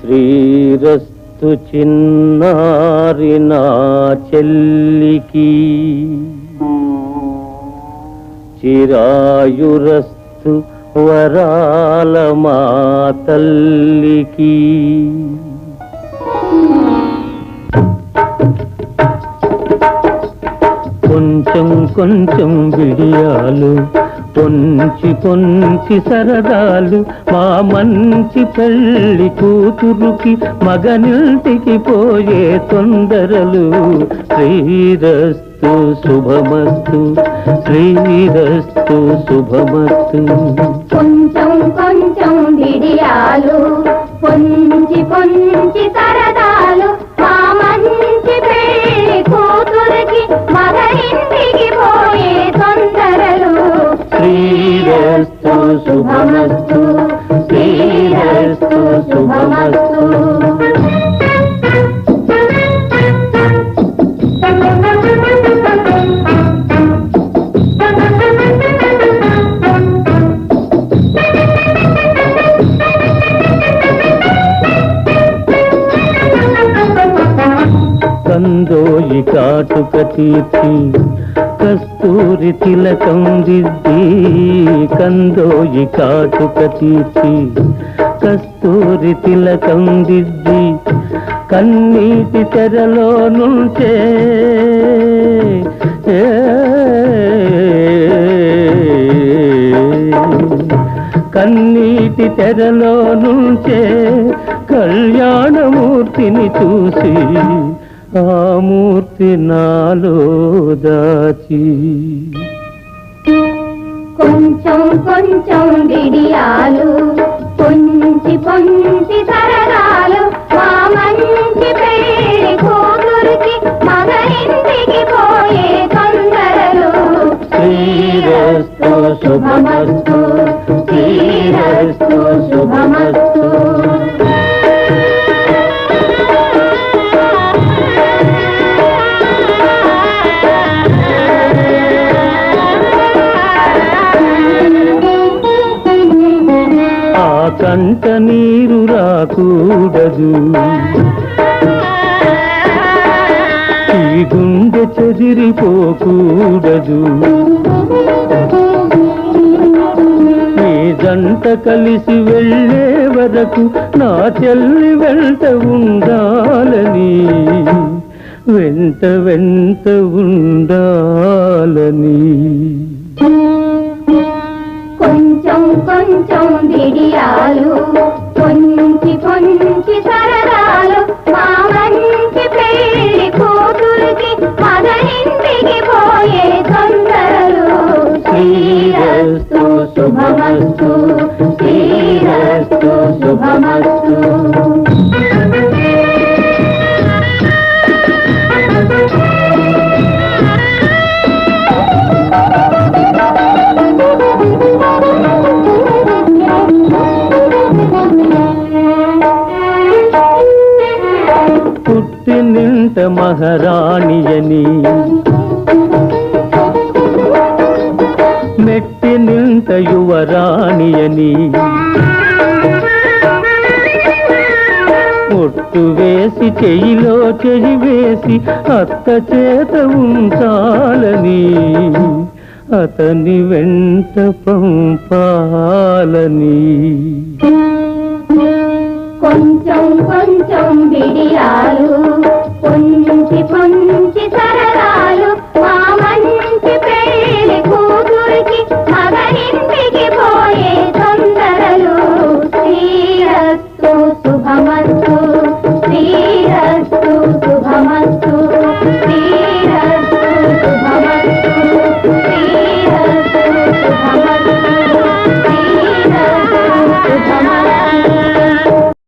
శ్రీరస్తు చిన్నారి నా చెల్లికి చిరాయురస్తు వరాల మా తల్లికి. కొంచెం కొంచెం బిడియాలు పొంచి పొంచి సరదాలు మా మంచి పెళ్ళి కూతురుకి మగనింటికి పోయే తొందరలు. శ్రీరస్తు శుభమస్తు శ్రీరస్తు శుభమస్తు. కొంచెం కొంచెం విడియాలు శుభమస్తు శ్రీరస్తు శుభమస్తు. కందోయి కాటుక తీర్చి కస్తూరి తిలకం దిద్ది కందోయి కాటుక తీర్చి కస్తూరి తిలకం దిద్ది కన్నీటి తెరలో నుంచే. కన్నీటి తెరలో నుంచే కళ్యాణమూర్తిని చూసి ఆ మూర్తి నాలో దాచి. కొంచెం కొంచెం బిడియాలు పొంచి పొంచి సరదాలు మా మంచి కూతురికి మగరింటికి పోయే తొందరలు. శ్రీరస్తు శుభమస్తు. కంట నీరు రాకూడదు. ఈ గుండె చెదిరిపోకూడదు. నీ జంట కలిసి వెళ్ళే వరకు నా చెల్లి వెంట ఉండాలని. వెంట వెంట ఉండా కొంచెం బిడియాలు కొంచి కొంచి సరదాలు మా మంచి పెళ్ళి కూతురికి మదరింటికి పోయే తొందరలు. శ్రీరస్తు శుభమస్తు. పుట్టి మహారాణియని. మెట్టి నింట యువరాణియని. ఒట్టు వేసి చెయ్యిలో చెయ్యి వేసి అత్త చేత ఉంచాలని. అతని వెంట పంపాలని. కొంచెం కొంచెం బిడియాలు పొంచి